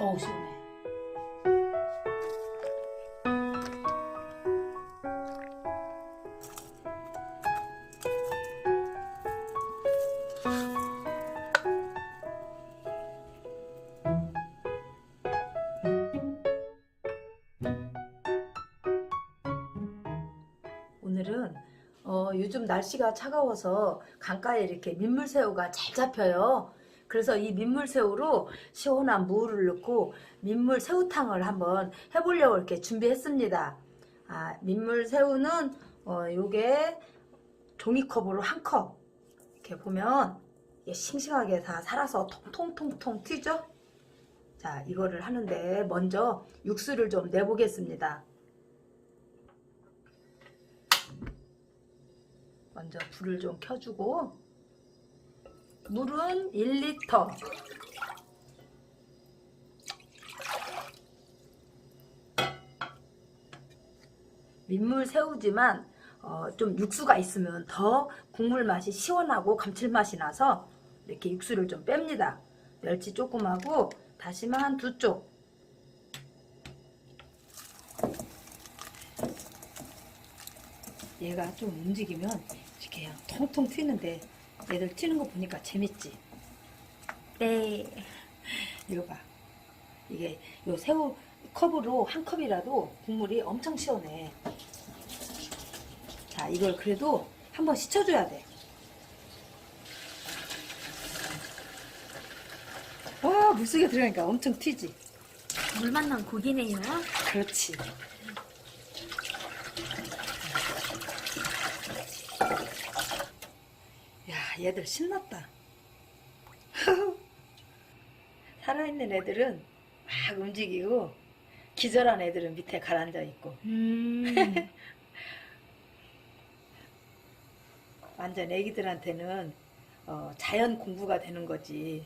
어우 시원해. 오늘은 어, 요즘 날씨가 차가워서 강가에 이렇게 민물새우가 잘 잡혀요. 그래서 이 민물새우로 시원한 무를 넣고 민물새우탕을 한번 해보려고 이렇게 준비했습니다. 아, 민물새우는 어, 요게 종이컵으로 한 컵. 이렇게 보면 싱싱하게 다 살아서 통통통통 튀죠? 자, 이거를 하는데 먼저 육수를 좀 내보겠습니다. 먼저 불을 좀 켜주고 물은 1리터 민물 새우지만 어, 좀 육수가 있으면 더 국물 맛이 시원하고 감칠맛이 나서 이렇게 육수를 좀 뺍니다. 멸치 조금하고 다시마 한 두 쪽. 얘가 좀 움직이면 이렇게 통통 튀는데 얘들 튀는 거 보니까 재밌지? 네. 이거 봐. 이게 요 새우 컵으로 한 컵이라도 국물이 엄청 시원해. 자, 이걸 그래도 한번 씻어줘야 돼. 와, 물속에 들어가니까 엄청 튀지? 물 만 난 고기네요. 그렇지. 야, 얘들 신났다. 살아있는 애들은 막 움직이고, 기절한 애들은 밑에 가라앉아 있고, 음. 완전 애기들한테는 어, 자연 공부가 되는 거지.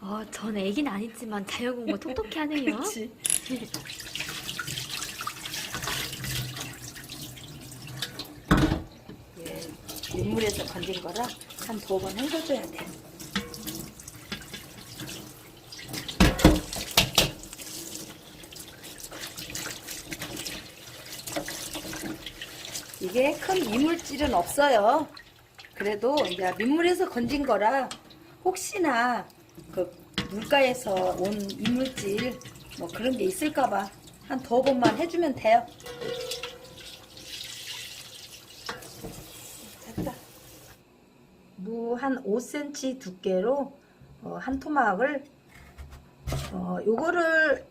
어, 전 애긴 아니지만 자연 공부 톡톡히 하네요. 그렇지. 예, 민물에서 건진 거라 한 두 번 헹궈줘야 돼. 이게 큰 이물질은 없어요. 그래도 이제 민물에서 건진 거라 혹시나 그 물가에서 온 이물질 뭐 그런 게 있을까봐 한 두 번만 해주면 돼요. 됐다. 무한 5cm 두께로 어, 한 토막을 어, 요거를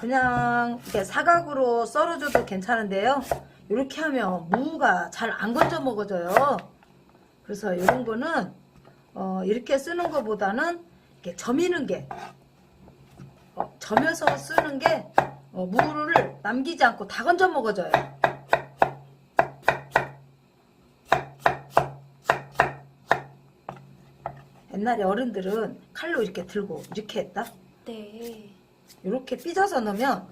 그냥 이렇게 사각으로 썰어줘도 괜찮은데요. 이렇게 하면 무가 잘 안 건져 먹어져요. 그래서 이런 거는 어, 이렇게 쓰는 것보다는 이렇게 점이는 게 어, 점여서 쓰는 게 어, 무를 남기지 않고 다 건져 먹어져요. 옛날에 어른들은 칼로 이렇게 들고 이렇게 했다. 네. 이렇게 삐져서 넣으면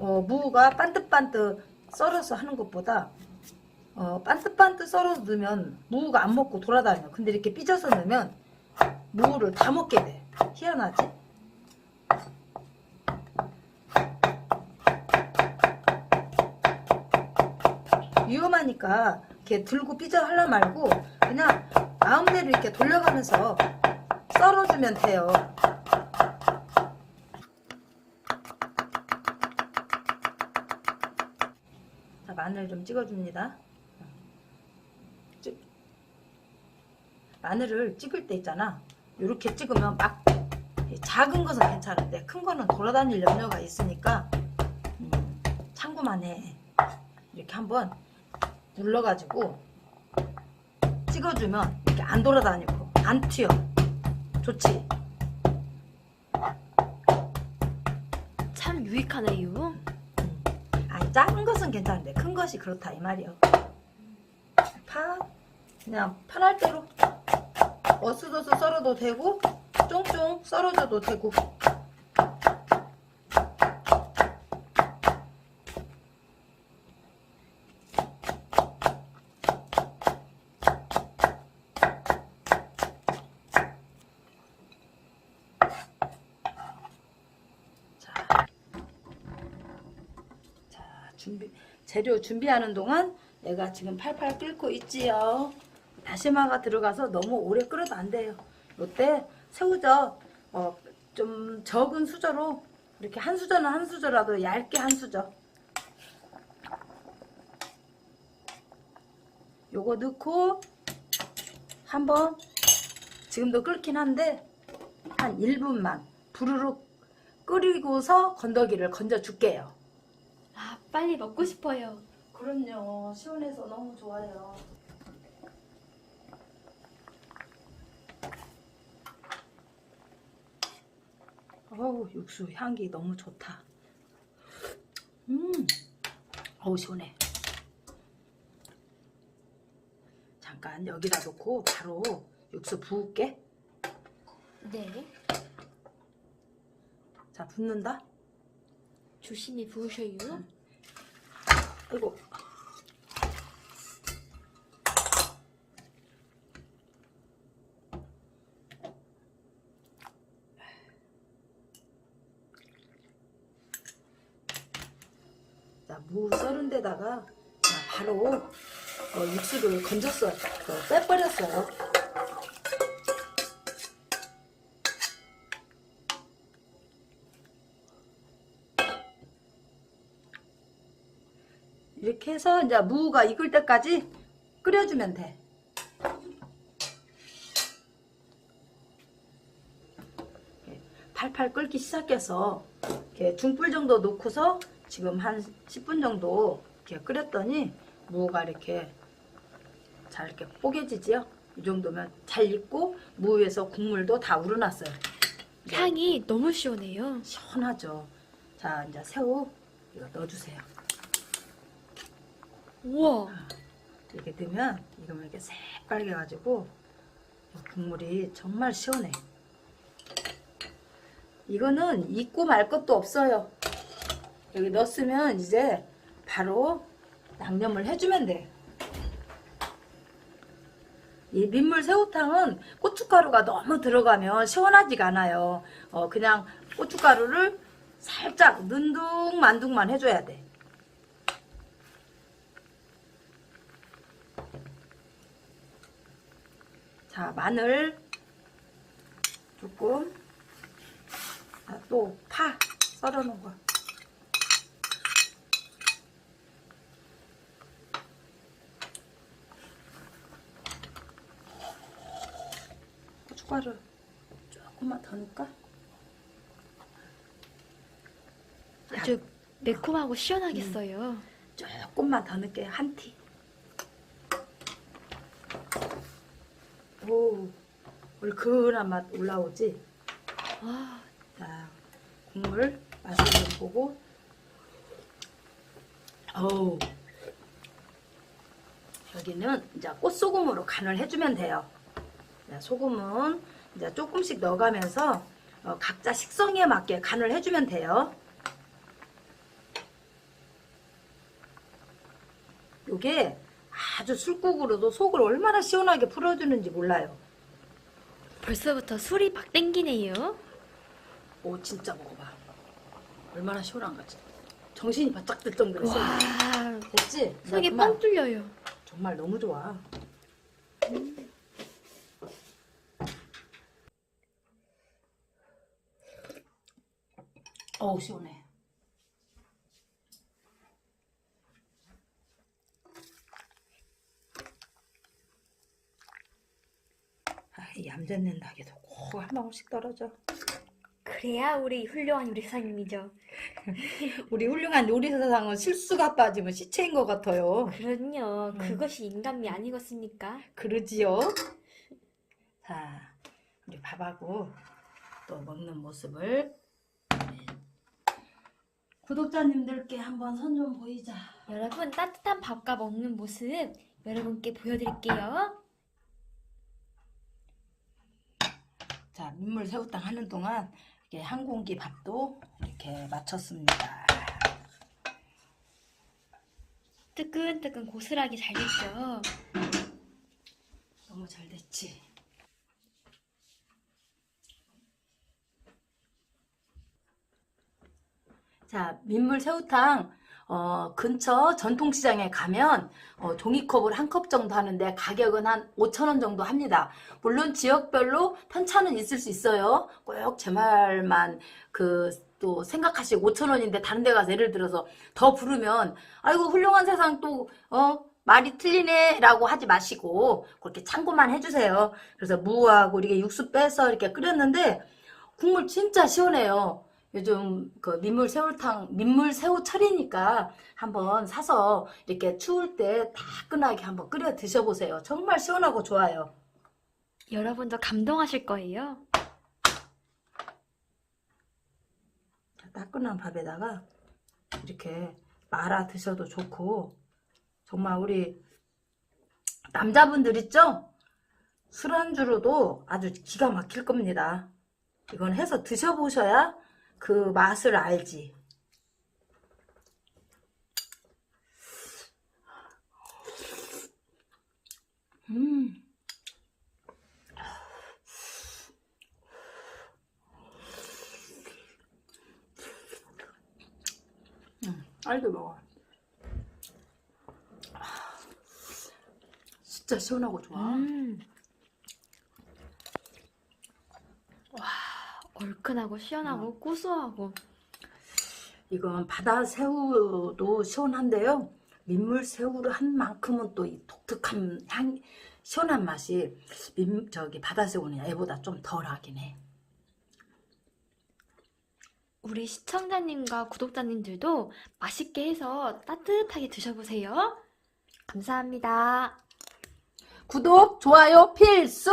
어, 무가 반듯반듯 썰어서 하는 것보다 어, 반듯반듯 썰어서 넣으면 무가 안 먹고 돌아다녀. 근데 이렇게 삐져서 넣으면 무를 다 먹게 돼. 희한하지? 위험하니까 이렇게 들고 삐져 하려 말고 그냥 마음대로 이렇게 돌려가면서 썰어주면 돼요. 자, 마늘 좀 찍어줍니다. 찍. 마늘을 찍을 때 있잖아. 이렇게 찍으면 막 작은 것은 괜찮은데 큰 거는 돌아다닐 염려가 있으니까 음, 참고만 해. 이렇게 한번 눌러가지고 찍어주면 이렇게 안 돌아다니고 안 튀어. 좋지? 참 유익하네요. 아니 작은 것은 괜찮은데 큰 것이 그렇다 이 말이요. 파 그냥 편할 대로 어스더스 썰어도 되고 쫑쫑 썰어줘도 되고 준비 재료 준비하는 동안 내가 지금 팔팔 끓고 있지요. 다시마가 들어가서 너무 오래 끓여도 안 돼요. 이때 새우젓 어, 좀 적은 수저로 이렇게 한 수저는 한 수저라도 얇게 한 수저. 요거 넣고 한번 지금도 끓긴 한데 한 1분만 부르륵 끓이고서 건더기를 건져 줄게요. 아, 빨리 먹고 싶어요. 그럼요. 시원해서 너무 좋아요. 어우, 육수 향기 너무 좋다. 음, 어우, 시원해. 잠깐 여기다 놓고 바로 육수 부을게. 네. 자, 붓는다. 조심히 부으셔요. 자, 무 썰은 데다가 자, 바로 어, 육수를 건졌어요. 어, 빼버렸어요. 이렇게 해서 이제 무가 익을 때까지 끓여주면 돼. 팔팔 끓기 시작해서 이렇게 중불 정도 놓고서 지금 한 10분 정도 이렇게 끓였더니 무가 이렇게 잘 이렇게 뽀개지지요. 이 정도면 잘 익고 무 위에서 국물도 다 우러났어요. 향이 너무 시원해요. 시원하죠. 자 이제 새우 이거 넣어주세요. 우와. 이렇게 넣으면 이거면 이렇게 새빨개 가지고 국물이 정말 시원해. 이거는 익고 말 것도 없어요. 여기 넣었으면 이제 바로 양념을 해주면 돼. 이 민물 새우탕은 고춧가루가 너무 들어가면 시원하지가 않아요. 어, 그냥 고춧가루를 살짝 눈둥만둥만 해줘야 돼. 자, 마늘 조금. 아, 또파 썰어 놓은 거. 고춧가루 조금만 더 넣을까? 아주 매콤하고 시원하겠어요. 조금만 더 넣을게요. 한 티. 오, 얼큰한 맛 올라오지? 와, 자, 국물 맛을 좀 보고. 어우. 여기는 이제 꽃소금으로 간을 해주면 돼요. 자, 소금은 이제 조금씩 넣어가면서 어, 각자 식성에 맞게 간을 해주면 돼요. 요게 아주 술국으로도 속을 얼마나 시원하게 풀어주는지 몰라요. 벌써부터 술이 막 땡기네요. 오 진짜 먹어봐. 얼마나 시원한 거지. 정신이 바짝 들 정도로 시원해. 와, 됐지? 나 속이 그만. 뻥 뚫려요. 정말 너무 좋아. 어우 시원해. 아, 이 얌전낸 닭에도 꼭한 방울씩 떨어져. 그래야 우리 훌륭한 요리 사장님이죠. 우리 훌륭한 요리사상은 실수가 빠지면 시체인 것 같아요. 그럼요. 그것이 인간미 아니겠습니까? 그러지요. 자, 우리 밥하고 또 먹는 모습을 네. 구독자님들께 한번 선 좀 보이자. 여러분 따뜻한 밥과 먹는 모습 여러분께 보여드릴게요. 자, 민물 새우탕 하는 동안 이렇게 한 공기 밥도 이렇게 마쳤습니다. 뜨끈뜨끈 고슬하게 잘 됐죠. 너무 잘 됐지. 자, 민물 새우탕 어, 근처 전통시장에 가면 어, 종이컵을 한 컵 정도 하는데 가격은 한 5천 원 정도 합니다. 물론 지역별로 편차는 있을 수 있어요. 꼭 제 말만 그 또 생각하시고 5천 원인데 다른 데 가서 예를 들어서 더 부르면 아이고 훌륭한 세상 또 어, 말이 틀리네 라고 하지 마시고 그렇게 참고만 해주세요. 그래서 무하고 이렇게 육수 빼서 이렇게 끓였는데 국물 진짜 시원해요. 요즘 그 민물 새우탕, 민물 새우 철이니까 한번 사서 이렇게 추울 때 따끈하게 한번 끓여 드셔보세요. 정말 시원하고 좋아요. 여러분도 감동하실 거예요. 따끈한 밥에다가 이렇게 말아 드셔도 좋고 정말 우리 남자분들 있죠? 술안주로도 아주 기가 막힐 겁니다. 이건 해서 드셔보셔야 그 맛을 알지. 음. 알도 먹어. 진짜 시원하고 좋아. 음. 와, 얼큰하고 시원하고 고소하고. 이건 바다 새우도 시원한데요. 민물 새우를 한 만큼은 또 이 독특한 향, 시원한 맛이 민, 저기 바다 새우는 얘보다 좀 덜하긴 해. 우리 시청자님과 구독자님들도 맛있게 해서 따뜻하게 드셔보세요. 감사합니다. 구독, 좋아요 필수!